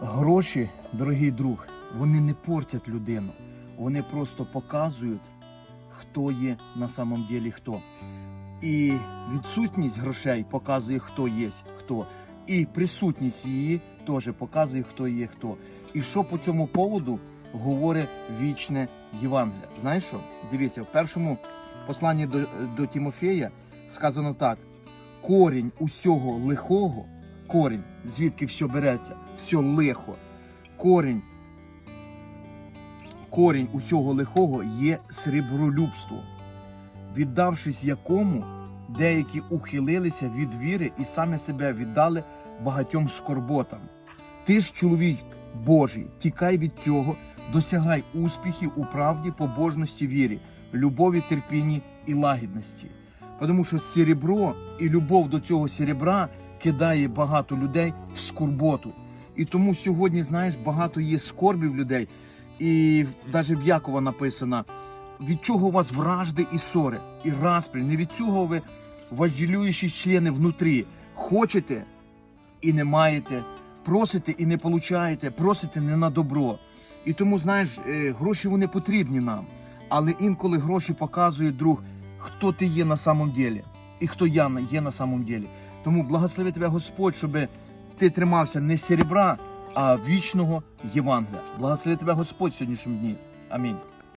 Гроші, дорогий друг, вони не портять людину. Вони просто показують, хто є на самом ділі хто. І відсутність грошей показує, хто є хто. І присутність її теж показує, хто є хто. І що по цьому поводу говорить вічне Євангеліє. Знаєш що? Дивіться, в першому посланні до, до Тімофея сказано так: корінь усього лихого, корінь, звідки все береться, все лихо, корінь, корінь усього лихого є срібролюбство, віддавшись якому деякі ухилилися від віри і самі себе віддали багатьом скорботам. Ти ж, чоловік Божий, тікай від цього, досягай успіхів у правді, побожності, вірі, любові, терпінні і лагідності. Тому що серебро і любов до цього серебра кидає багато людей в скорботу. І тому сьогодні, знаєш, багато є скорбів людей, і навіть в Якова написано, від чого у вас вражди і ссори, і распрі, не від цього ви важділюючі члени внутрі. Хочете і не маєте, просите і не получаєте, просите не на добро. І тому, знаєш, е, гроші вони потрібні нам. Але інколи гроші показують друг, хто ти є на самом ділі і хто я є на самом ділі. Тому благослови тебе Господь, щоб ти тримався не серебра, а вічного Євангелія. Благослови тебе Господь в сьогоднішньому дні. Амінь.